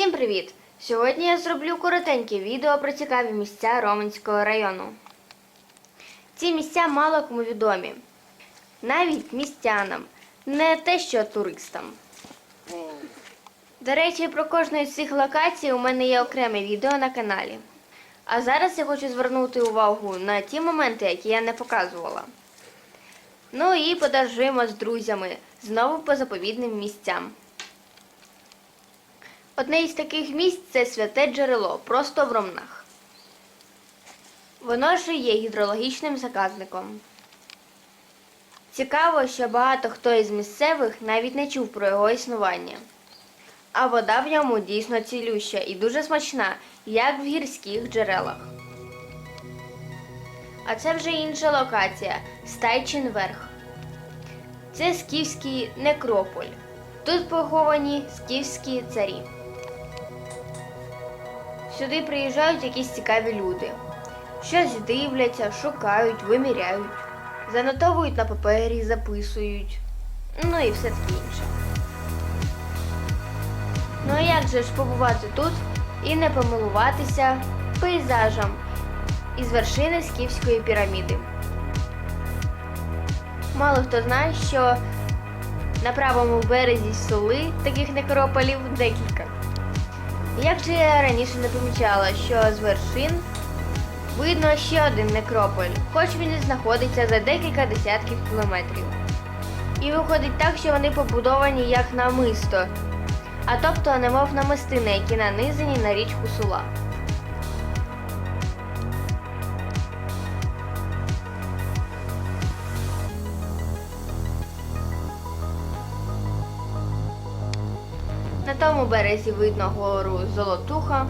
Всім привіт! Сьогодні я зроблю коротеньке відео про цікаві місця Роменського району. Ці місця мало кому відомі, навіть містянам, не те що туристам. До речі, про кожну з цих локацій у мене є окреме відео на каналі. А зараз я хочу звернути увагу на ті моменти, які я не показувала. Ну і подорожуємо з друзями знову по заповідним місцям. Одне із таких місць це святе джерело, просто в Ромнах. Воно ж є гідрологічним заказником. Цікаво, що багато хто із місцевих навіть не чув про його існування. А вода в ньому дійсно цілюща і дуже смачна, як в гірських джерелах. А це вже інша локація Стайчин Верх. Це скіфський некрополь. Тут поховані скіфські царі. Сюди приїжджають якісь цікаві люди. Щось дивляться, шукають, виміряють, занотовують на папері, записують. Ну і все таке інше. Ну а як же ж побувати тут і не помилуватися пейзажем із вершини Скіфської піраміди? Мало хто знає, що на правому березі соли таких некрополів декілька. Як же я раніше не помічала, що з вершин видно ще один некрополь, хоч він і знаходиться за декілька десятків кілометрів. І виходить так, що вони побудовані як намисто, а тобто немов намистини, які нанизані на річку Сула. Тому березі видно гору Золотуха.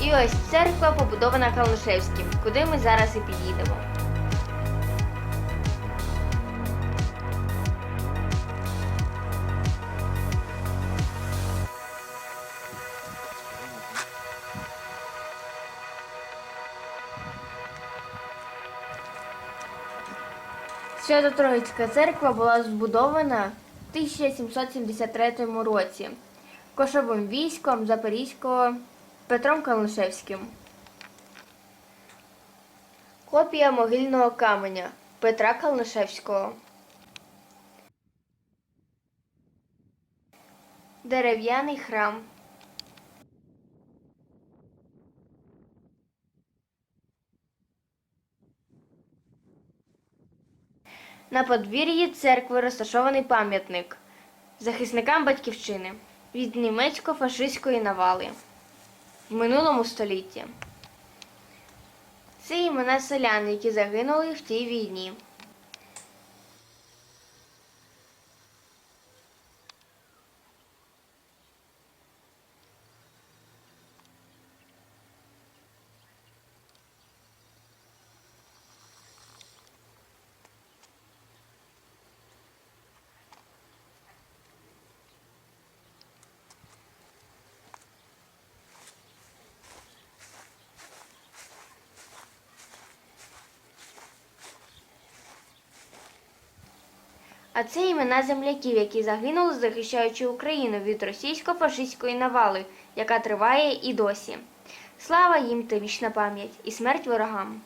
І ось церква побудована Калнишевським, куди ми зараз і підійдемо. Свято-Троїцька церква була збудована в 1773 році кошовим військом Запорізького Петром Калнишевським. Копія могильного каменя Петра Калнишевського. Дерев'яний храм. На подвір'ї церкви розташований пам'ятник захисникам батьківщини від німецько-фашистської навали в минулому столітті. Це імена селян, які загинули в тій війні. А це імена земляків, які загинули, захищаючи Україну від російсько-фашистської навали, яка триває і досі. Слава їм та вічна пам'ять і смерть ворогам.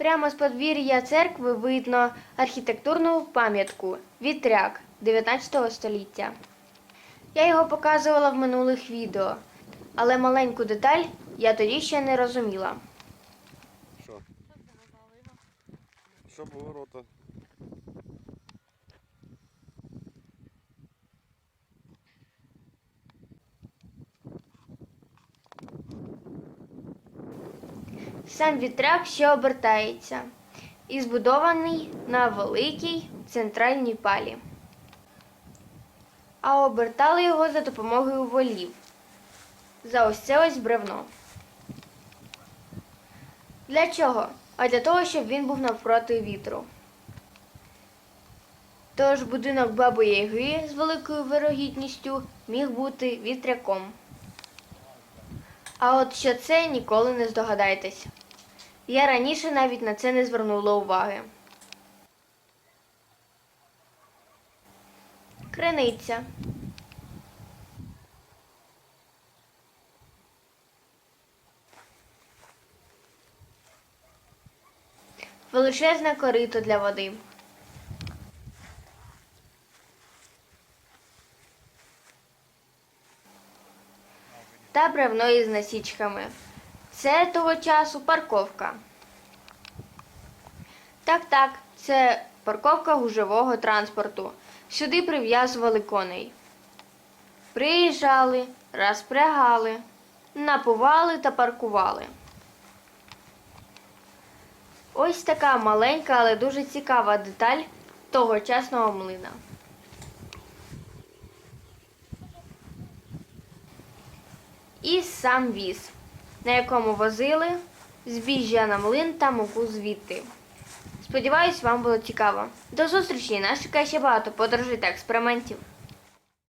Прямо з подвір'я церкви видно архітектурну пам'ятку Вітряк 19 століття. Я його показувала в минулих відео, але маленьку деталь я тоді ще не розуміла. Що? було ворота. Сам вітряк ще обертається і збудований на великій центральній палі. А обертали його за допомогою волів. За ось це ось бревно. Для чого? А для того, щоб він був навпроти вітру. Тож будинок Баби Яги з великою вирогідністю міг бути вітряком. А от що це ніколи не здогадаєтесь. Я раніше навіть на це не звернула уваги. Криниця. Величезне корито для води. Та бревно із насічками. Це того часу парковка. Так, так, це парковка гужового транспорту. Сюди прив'язували коней. Приїжджали, розпрягали, напували та паркували. Ось така маленька, але дуже цікава деталь тогочасного млина. І сам віз, на якому возили збіжжя на млин та муку звідти. Сподіваюсь, вам було цікаво. До зустрічі! Нас чекає ще багато подорожей та експериментів.